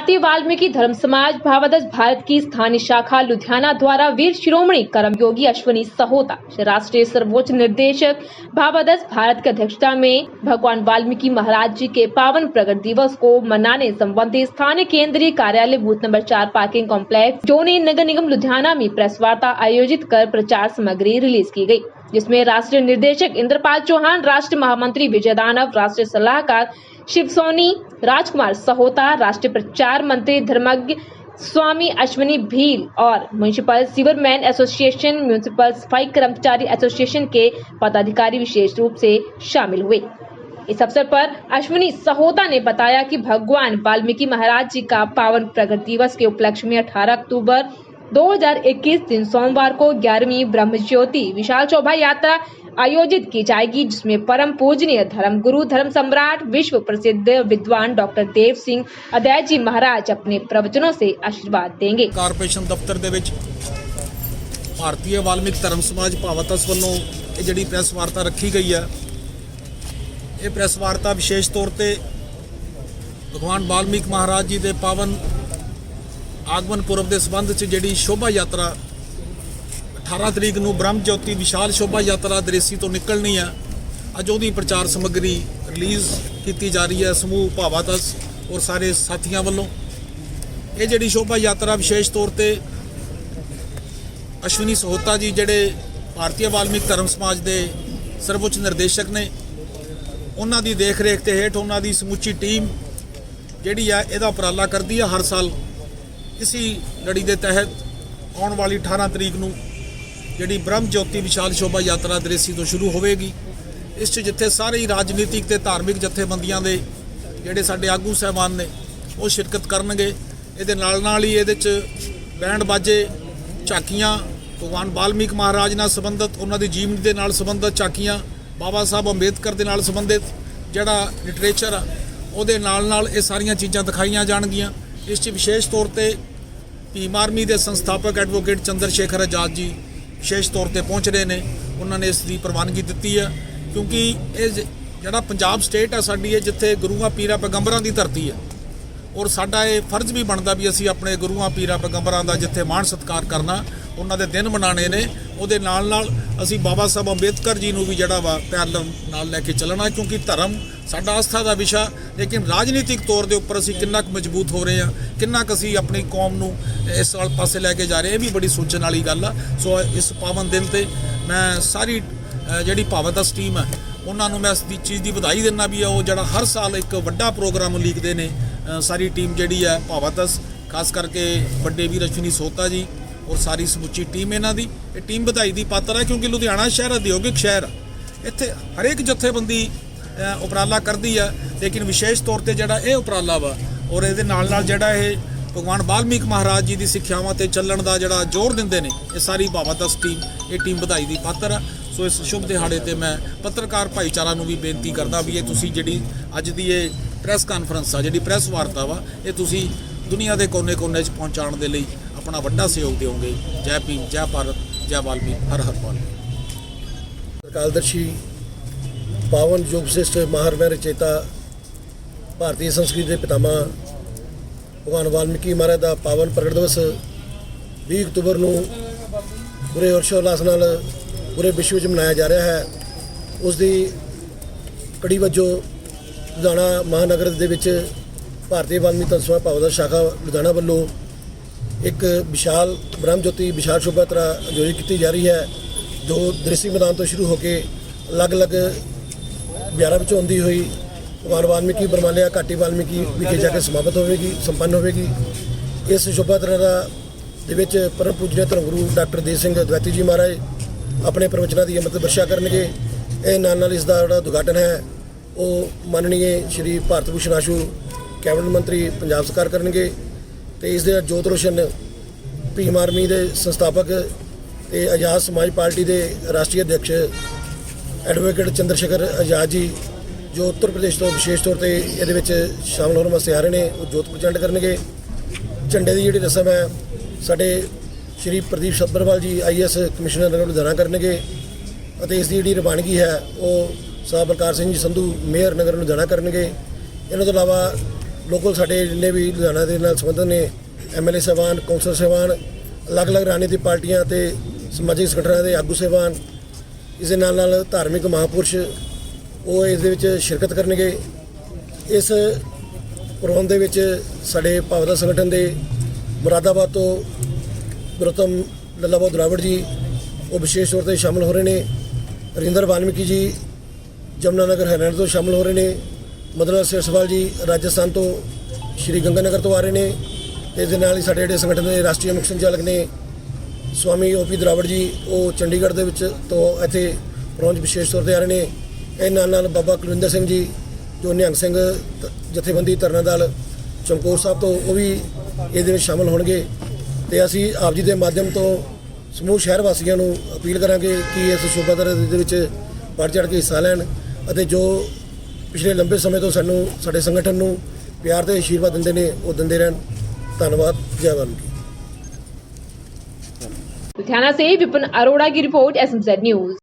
भारतीय वाल्मीकि धर्म समाज भावादस भारत की स्थानीय शाखा लुधियाना द्वारा वीर शिरोमणि कर्मयोगी अश्वनी सहोता, राष्ट्रीय सर्वोच्च निर्देशक भावादस भारत की अध्यक्षता में भगवान वाल्मीकि महाराज जी के पावन प्रगट दिवस को मनाने संबंधी स्थानीय केंद्रीय कार्यालय बूथ नंबर चार पार्किंग कॉम्प्लेक्स, जोनी नगर निगम लुधियाना में प्रेस वार्ता आयोजित कर प्रचार सामग्री रिलीज़ की गई जिसमें राष्ट्रीय निर्देशक इंद्रपाल चौहान, राष्ट्रीय महामंत्री विजय दानव, राष्ट्रीय सलाहकार शिव सोनी राजकुमार सहोता, राष्ट्रीय प्रचार मंत्री धर्मज्ञ स्वामी अश्विनी भील और म्यूनिसिपल सीवरमैन एसोसिएशन म्यूनिसिपल सफ़ाई कर्मचारी एसोसिएशन के पदाधिकारी विशेष रूप से शामिल हुए। इस अवसर पर अश्विनी सहोता ने बताया कि भगवान वाल्मीकि महाराज जी का पावन प्रगट दिवस के उपलक्ष्य में 18 अक्टूबर 2021 दिन सोमवार को 11वीं ब्रह्म ज्योति विशाल शोभा यात्रा आयोजित की जाएगी जिसमें परम पूजनीय धर्म गुरु धर्म सम्राट विश्व प्रसिद्ध विद्वान डॉक्टर देव सिंह अदैय जी महाराज अपने प्रवचनों से आशीर्वाद देंगे ਕਾਰਪੋਰੇਸ਼ਨ ਦਫ਼ਤਰ ਦੇ ਵਿੱਚ ਭਾਰਤੀ ਵਾਲਮੀਕ ਧਰਮ ਸਮਾਜ ਭਾਵਤਸ ਵੱਲੋਂ ਇਹ ਜਿਹੜੀ ਪ੍ਰੈਸ ਵਾਰਤਾ ਰੱਖੀ ਗਈ ਹੈ ਇਹ ਪ੍ਰੈਸ ਵਾਰਤਾ ਵਿਸ਼ੇਸ਼ ਤੌਰ ਤੇ ਭਗਵਾਨ ਵਾਲਮੀਕ ਮਹਾਰਾਜ ਜੀ ਦੇ ਪਾਵਨ ਆਗਮਨ ਪੁਰਬ ਦੇ ਸੰਬੰਧ 'ਚ ਜਿਹੜੀ ਸ਼ੋਭਾ ਯਾਤਰਾ 18 ਤਰੀਕ ਨੂੰ ਬ੍ਰਹਮ ਜੋਤੀ ਵਿਸ਼ਾਲ ਸ਼ੋਭਾ ਯਾਤਰਾ ਦਰੇਸੀ ਤੋਂ ਨਿਕਲਣੀ ਆ। ਅੱਜ ਉਹਦੀ ਪ੍ਰਚਾਰ ਸਮੱਗਰੀ ਰਿਲੀਜ਼ ਕੀਤੀ ਜਾ ਰਹੀ ਹੈ ਸਮੂਹ ਭਾਵਾਤਸ ਔਰ ਸਾਰੇ ਸਾਥੀਆਂ ਵੱਲੋਂ। ਇਹ ਜਿਹੜੀ ਸ਼ੋਭਾ ਯਾਤਰਾ ਵਿਸ਼ੇਸ਼ ਤੌਰ ਤੇ ਅਸ਼ਵਨੀ ਸਹੋਤਾ ਜੀ ਜਿਹੜੇ ਭਾਰਤੀ ਵਾਲਮੀਕ ਧਰਮ ਸਮਾਜ ਦੇ ਸਰਵਉੱਚ ਨਿਰਦੇਸ਼ਕ ਨੇ, ਉਹਨਾਂ ਦੀ ਦੇਖ ਰੇਖ ਤੇ ਹੇਠ ਉਹਨਾਂ ਦੀ ਸਮੁੱਚੀ ਟੀਮ ਜਿਹੜੀ ਆ ਇਹਦਾ ਉਪਰਾਲਾ ਕਰਦੀ ਆ। ਹਰ ਸਾਲ ਇਸੀ ਲੜੀ ਦੇ ਤਹਿਤ ਆਉਣ ਵਾਲੀ 18 ਤਰੀਕ ਨੂੰ ਜਿਹੜੀ ਬ੍ਰਹਮ ਜੋਤੀ ਵਿਸ਼ਾਲ ਸ਼ੋਭਾ ਯਾਤਰਾ ਦ੍ਰੇਸੀ ਤੋਂ ਸ਼ੁਰੂ ਹੋਵੇਗੀ, ਇਸ 'ਚ ਜਿੱਥੇ ਸਾਰੇ ਹੀ ਰਾਜਨੀਤਿਕ ਤੇ ਧਾਰਮਿਕ ਜਥੇਬੰਦੀਆਂ ਦੇ ਜਿਹੜੇ ਸਾਡੇ ਆਗੂ ਸਹਿਬਾਨ ਨੇ, ਉਹ ਸ਼ਿਰਕਤ ਕਰਨਗੇ। ਇਹਦੇ ਨਾਲ ਨਾਲ ਹੀ ਇਹਦੇ 'ਚ ਬੈਂਡ ਬਾਜੇ, ਝਾਕੀਆਂ, ਭਗਵਾਨ ਵਾਲਮੀਕ ਮਹਾਰਾਜ ਨਾਲ ਸੰਬੰਧਿਤ, ਉਹਨਾਂ ਦੀ ਜੀਵਨੀ ਦੇ ਨਾਲ ਸੰਬੰਧਿਤ ਝਾਕੀਆਂ, ਬਾਬਾ ਸਾਹਿਬ ਅੰਬੇਦਕਰ ਦੇ ਨਾਲ ਸੰਬੰਧਿਤ ਜਿਹੜਾ ਲਿਟਰੇਚਰ ਆ, ਉਹਦੇ ਨਾਲ ਨਾਲ ਇਹ ਸਾਰੀਆਂ ਚੀਜ਼ਾਂ ਦਿਖਾਈਆਂ ਜਾਣਗੀਆਂ। ਇਸ 'ਚ ਵਿਸ਼ੇਸ਼ ਤੌਰ ਤੇ ਭੀਮ ਆਰਮੀ ਦੇ ਸੰਸਥਾਪਕ ਐਡਵੋਕੇਟ ਚੰਦਰ ਸ਼ੇਖਰ ਆਜ਼ਾਦ ਜੀ ਵਿਸ਼ੇਸ਼ ਤੌਰ ਤੇ ਪਹੁੰਚ ਰਹੇ ਨੇ, ਉਹਨਾਂ ਨੇ ਇਸ ਦੀ ਪ੍ਰਵਾਨਗੀ ਦਿੱਤੀ ਹੈ, ਕਿਉਂਕਿ ਇਹ ਜਿਹੜਾ ਪੰਜਾਬ ਸਟੇਟ ਹੈ ਸਾਡੀ, ਇਹ ਜਿੱਥੇ ਗੁਰੂਆਂ, ਪੀਰਾਂ, ਪੈਗੰਬਰਾਂ ਦੀ ਧਰਤੀ ਹੈ, ਔਰ ਸਾਡਾ ਇਹ ਫਰਜ਼ ਵੀ ਬਣਦਾ ਵੀ ਅਸੀਂ ਆਪਣੇ ਗੁਰੂਆਂ, ਪੀਰਾਂ, ਪੈਗੰਬਰਾਂ ਦਾ ਜਿੱਥੇ ਮਾਣ ਸਤਿਕਾਰ ਕਰਨਾ ਉਹਨਾਂ ਦੇ ਦਿਨ ਮਨਾਣੇ ਨੇ। ਉਹਦੇ ਨਾਲ ਨਾਲ ਅਸੀਂ ਬਾਬਾ ਸਾਹਿਬ ਅੰਬੇਦਕਰ ਜੀ ਨੂੰ ਵੀ ਜਿਹੜਾ ਵਾ ਪਿਆਰ ਨਾਲ ਲੈ ਕੇ ਚੱਲਣਾ ਕਿਉਂਕਿ ਧਰਮ ਸਾਡਾ ਆਸਥਾ ਦਾ ਵਿਸ਼ਾ ਲੇਕਿਨ ਰਾਜਨੀਤਿਕ ਤੌਰ ਦੇ ਉੱਪਰ ਅਸੀਂ ਕਿੰਨਾ ਕੁ ਮਜ਼ਬੂਤ ਹੋ ਰਹੇ ਹਾਂ ਕਿੰਨਾ ਕੁ ਅਸੀਂ ਆਪਣੀ ਕੌਮ ਨੂੰ ਇਸ ਵਾਲ ਪਾਸੇ ਲੈ ਕੇ ਜਾ ਰਹੇ ਹਾਂ ਇਹ ਵੀ ਬੜੀ ਸੋਚਣ ਵਾਲੀ ਗੱਲ ਆ। ਸੋ ਇਸ ਪਾਵਨ ਦਿਨ ਤੇ ਮੈਂ ਸਾਰੀ ਅ, ਜਿਹੜੀ ਭਾਵਤਸ ਟੀਮ ਹੈ ਉਹਨਾਂ ਨੂੰ ਮੈਂ ਇਸ ਦੀ ਚੀਜ਼ ਦੀ ਵਧਾਈ ਦਿੰਦਾ ਵੀ ਆ। ਉਹ ਜਿਹੜਾ ਹਰ ਸਾਲ ਇੱਕ ਵੱਡਾ ਪ੍ਰੋਗਰਾਮ ਲੀਕਦੇ ਨੇ ਸਾਰੀ ਟੀਮ ਜਿਹੜੀ ਹੈ ਭਾਵਤਸ ਖਾਸ ਕਰਕੇ ਵੱਡੇ ਵੀਰ ਅਸ਼ਵਨੀ ਸੋਤਾ ਜੀ ਔਰ ਸਾਰੀ ਸਮੁੱਚੀ ਟੀਮ ਇਹਨਾਂ ਦੀ, ਇਹ ਟੀਮ ਵਧਾਈ ਦੀ ਪਾਤਰ ਹੈ ਕਿਉਂਕਿ ਲੁਧਿਆਣਾ ਸ਼ਹਿਰ ਉਦਯੋਗਿਕ ਸ਼ਹਿਰ ਆ। ਇੱਥੇ ਹਰੇਕ ਜਥੇਬੰਦੀ ਉਪਰਾਲਾ ਕਰਦੀ ਆ, ਲੇਕਿਨ ਵਿਸ਼ੇਸ਼ ਤੌਰ ਤੇ ਜਿਹੜਾ ਇਹ ਉਪਰਾਲਾ ਵਾ ਔਰ ਇਹਦੇ ਨਾਲ ਨਾਲ ਜਿਹੜਾ ਇਹ ਭਗਵਾਨ ਵਾਲਮੀਕ ਮਹਾਰਾਜ ਜੀ ਦੀ ਸਿੱਖਿਆਵਾਂ ਤੇ ਚੱਲਣ ਦਾ ਜਿਹੜਾ ਜ਼ੋਰ ਦਿੰਦੇ ਨੇ, ਇਹ ਸਾਰੀ ਭਾਵਤਸ ਟੀਮ, ਇਹ ਟੀਮ ਵਧਾਈ ਦੀ ਪਾਤਰ ਆ। ਸੋ ਇਸ ਸ਼ੁਭ ਦਿਹਾੜੇ ਤੇ ਮੈਂ ਪੱਤਰਕਾਰ ਭਾਈਚਾਰਾ ਨੂੰ ਵੀ ਬੇਨਤੀ ਕਰਦਾ ਵੀ ਇਹ ਤੁਸੀਂ ਜਿਹੜੀ ਅੱਜ ਦੀ ਇਹ ਪ੍ਰੈਸ ਕਾਨਫਰੰਸ ਆ, ਜਿਹੜੀ ਪ੍ਰੈਸ ਵਾਰਤਾ ਵਾ, ਇਹ ਤੁਸੀਂ ਦੁਨੀਆ ਦੇ ਕੋਨੇ-ਕੋਨੇ 'ਚ ਪਹੁੰਚਾਉਣ ਦੇ ਲਈ ਆਪਣਾ ਵੱਡਾ ਸਹਿਯੋਗ ਦਿਓਗੇ। ਜੈ ਭੀਮ, ਜੈ ਭਾਰਤ, ਜੈ ਵਾਲਮੀ ਹਰ ਹਰ ਵਾਲਮੀਕ। ਕਾਲਦਰਸ਼ੀ ਪਾਵਨ ਯੋਗ ਸਿਸ਼ਟ ਮਹਾਰਮੈ ਰਚੇਤਾ ਭਾਰਤੀ ਸੰਸਕ੍ਰਿਤੀ ਦੇ ਪਿਤਾਮਾ ਭਗਵਾਨ ਵਾਲਮੀਕੀ ਮਹਾਰਾਜ ਦਾ ਪਾਵਨ ਪ੍ਰਗਟ ਦਿਵਸ 20 ਅਕਤੂਬਰ ਨੂੰ ਪੂਰੇ ਹਰਸ਼ੋਲਾਸ ਨਾਲ ਪੂਰੇ ਵਿਸ਼ਵ ਵਿੱਚ ਮਨਾਇਆ ਜਾ ਰਿਹਾ ਹੈ। ਉਸ ਦੀ ਕੜੀ ਵਜੋਂ ਲੁਧਿਆਣਾ ਮਹਾਨਗਰ ਦੇ ਵਿੱਚ ਭਾਰਤੀ ਵਾਲਮੀ ਧਰਮ ਸਭਾ ਭਾਵਨਾ ਸ਼ਾਖਾ ਲੁਧਿਆਣਾ ਵੱਲੋਂ ਇੱਕ ਵਿਸ਼ਾਲ ਬ੍ਰਹਮ ਜੋਤੀ, ਵਿਸ਼ਾਲ ਸ਼ੋਭਾ ਯਾਤਰਾ ਆਯੋਜਿਤ ਕੀਤੀ ਜਾ ਰਹੀ ਹੈ। ਜੋ ਦ੍ਰਿਸ਼ੀ ਮੈਦਾਨ ਤੋਂ ਸ਼ੁਰੂ ਹੋ ਕੇ ਅਲੱਗ-ਅਲੱਗ ਬਿਆਰਾਂ ਵਿੱਚੋਂ ਆਉਂਦੀ ਹੋਈ ਵਾਰ ਵਾਲਮੀਕੀ, ਬਰਮਾਲਿਆ, ਘਾਟੀ ਵਾਲਮੀਕੀ ਵਿਖੇ ਜਾ ਕੇ ਸਮਾਪਤ ਹੋਵੇਗੀ, ਸੰਪੰਨ ਹੋਵੇਗੀ। ਇਸ ਸ਼ੋਭਾ ਯਾਤਰਾ ਦਾ ਦੇ ਵਿੱਚ ਪਰਮ ਪੂਜਨੀय ਧਰਮ ਗੁਰੂ ਡਾਕਟਰ ਦੇਵ ਸਿੰਘ ਦਵੈਤੀ ਜੀ ਮਹਾਰਾਜ ਆਪਣੇ ਪ੍ਰਵਚਨਾਂ ਦੀ ਅੰਮ੍ਰਿਤ ਵਰਸ਼ਾ ਕਰਨਗੇ। ਇਹ ਨਾਲ ਨਾਲ ਇਸ ਦਾ ਜਿਹੜਾ ਉਦਘਾਟਨ ਹੈ, ਉਹ ਮਾਨਣੀਏ ਸ਼੍ਰੀ ਭਾਰਤ ਭੂਸ਼ਣ ਆਸ਼ੂ ਕੈਬਨਿਟ ਮੰਤਰੀ, ਪੰਜਾਬ ਸਰਕਾਰ ਕਰਨਗੇ। ਤੇ ਇਸ ਦੇ ਜੋਤ ਰੋਸ਼ਨ ਭੀਮ ਆਰਮੀ ਦੇ ਸੰਸਥਾਪਕ ਤੇ ਆਜ਼ਾਦ ਸਮਾਜ ਪਾਰਟੀ ਦੇ ਰਾਸ਼ਟਰੀ ਅਧਿਕਸ਼ ਐਡਵੋਕੇਟ ਚੰਦਰ ਸ਼ੇਖਰ ਆਜ਼ਾਦ ਜੀ, ਜੋ ਉੱਤਰ ਪ੍ਰਦੇਸ਼ ਤੋਂ ਵਿਸ਼ੇਸ਼ ਤੌਰ ਤੇ ਇਹਦੇ ਵਿੱਚ ਸ਼ਾਮਲ ਹੋਣ ਵਾਸਤੇ ਆ ਰਹੇ ਨੇ, ਉਹ ਜੋਤ ਪ੍ਰਚੰਡ ਕਰਨਗੇ। ਝੰਡੇ ਦੀ ਜਿਹੜੀ ਰਸਮ ਹੈ, ਸਾਡੇ ਸ਼੍ਰੀ ਪ੍ਰਦੀਪ ਸੱਬਰਵਾਲ ਜੀ ਆਈਐਸ ਕਮਿਸ਼ਨਰ ਨਗਰ ਲੁਧਿਆਣਾ ਕਰਨਗੇ ਅਤੇ ਇਸ ਦੀ ਜਿਹੜੀ ਰਵਾਨਗੀ ਹੈ, ਉਹ ਸਾਹਿਬ ਬਲਕਾਰ ਸਿੰਘ ਜੀ ਸੰਧੂ, ਮੇਅਰ ਨਗਰ ਨੂੰ ਲੁਧਿਆਣਾ ਕਰਨਗੇ। ਇਹਨਾਂ ਤੋਂ ਇਲਾਵਾ ਲੋਕਲ ਸਾਡੇ ਜਿੰਨੇ ਵੀ ਲੁਧਿਆਣਾ ਦੇ ਨਾਲ ਸੰਬੰਧਿਤ ਨੇ ਐਮਐਲਏ ਸਾਹਿਬਾਨ ਕੌਂਸਲ ਸਾਹਿਬਾਨ, ਅਲੱਗ-ਅਲੱਗ ਰਾਜਨੀਤਿਕ ਪਾਰਟੀਆਂ ਤੇ ਸਮਾਜਿਕ ਸੰਗਠਨਾਂ ਦੇ ਆਗੂ ਸਾਹਿਬਾਨ, ਇਸ ਦੇ ਨਾਲ ਨਾਲ ਧਾਰਮਿਕ ਮਹਾਪੁਰਸ਼, ਉਹ ਇਸ ਦੇ ਵਿੱਚ ਸ਼ਿਰਕਤ ਕਰਨਗੇ। ਇਸ ਪ੍ਰੋਗਰਾਮ ਦੇ ਵਿੱਚ ਸਾਡੇ ਭਾਵਨਾ ਸੰਗਠਨ ਦੇ ਮੁਰਾਦਾਬਾਦ ਤੋਂ ਗੁਰਤਮ ਲੱਲਾਬਾ ਦਰਾਵੜ ਜੀ, ਉਹ ਵਿਸ਼ੇਸ਼ ਤੌਰ ਤੇ ਸ਼ਾਮਲ ਹੋ ਰਹੇ ਨੇ। ਰਿੰਦਰ ਵਾਲਮੀਕੀ ਜੀ, ਜਮਨਾਨਗਰ ਹਰਿਆਣਾ ਤੋਂ ਸ਼ਾਮਲ ਹੋ ਰਹੇ ਨੇ। ਮਦਨ ਸਿਰਸਵਾਲ ਜੀ ਰਾਜਸਥਾਨ ਤੋਂ ਸ਼੍ਰੀ ਗੰਗਾਨਗਰ ਤੋਂ ਆ ਰਹੇ ਨੇ। ਤੇ ਇਸ ਦੇ ਨਾਲ ਹੀ ਸਾਡੇ ਜਿਹੜੇ ਸੰਗਠਨ ਦੇ ਰਾਸ਼ਟਰੀ ਮੁਖ ਸੰਚਾਲਕ ਨੇ ਸਵਾਮੀ ਓਪੀ ਦਰਾਵੜ ਜੀ, ਉਹ ਚੰਡੀਗੜ੍ਹ ਦੇ ਵਿੱਚ ਤੋਂ ਇੱਥੇ ਪਹੁੰਚ ਵਿਸ਼ੇਸ਼ ਤੌਰ ਤੇ ਆ ਰਹੇ ਨੇ। ਇਹ ਨਾਲ ਨਾਲ ਬਾਬਾ ਕੁਲਵਿੰਦਰ ਸਿੰਘ ਜੀ, ਜੋ ਨਿਹੰਗ ਸਿੰਘ ਤ- ਜਥੇਬੰਦੀ ਤਰਨਾ ਦਲ ਚਮਕੌਰ ਸਾਹਿਬ ਤੋਂ, ਉਹ ਵੀ ਇਹਦੇ ਵਿੱਚ ਸ਼ਾਮਲ ਹੋਣਗੇ। ਤੇ ਅਸੀਂ ਆਪ ਜੀ ਦੇ ਮਾਧਿਅਮ ਤੋਂ ਸਮੂਹ ਸ਼ਹਿਰ ਵਾਸੀਆਂ ਨੂੰ ਅਪੀਲ ਕਰਾਂਗੇ ਕਿ ਇਸ ਸ਼ੋਭਾਦਰ ਦੇ ਵਿੱਚ ਵੱਧ ਚੜ੍ਹ ਕੇ ਹਿੱਸਾ ਲੈਣ ਅਤੇ ਜੋ ਪਿਛਲੇ ਲੰਬੇ ਸਮੇਂ ਤੋਂ ਸਾਨੂੰ, ਸਾਡੇ ਸੰਗਠਨ ਨੂੰ ਪਿਆਰ ਤੇ ਆਸ਼ੀਰਵਾਦ ਦਿੰਦੇ ਨੇ, ਉਹ ਦਿੰਦੇ ਰਹਿਣ। ਧੰਨਵਾਦ, ਜੈ ਵਾਲਮੀਕੀ ਲੁਧਿਆਣਾ ਸੇ ਵਿਪਨ ਅਰੋੜਾ ਦੀ ਰਿਪੋਰਟ ਐਸਐਮਜ਼ ਨਿਊਜ਼।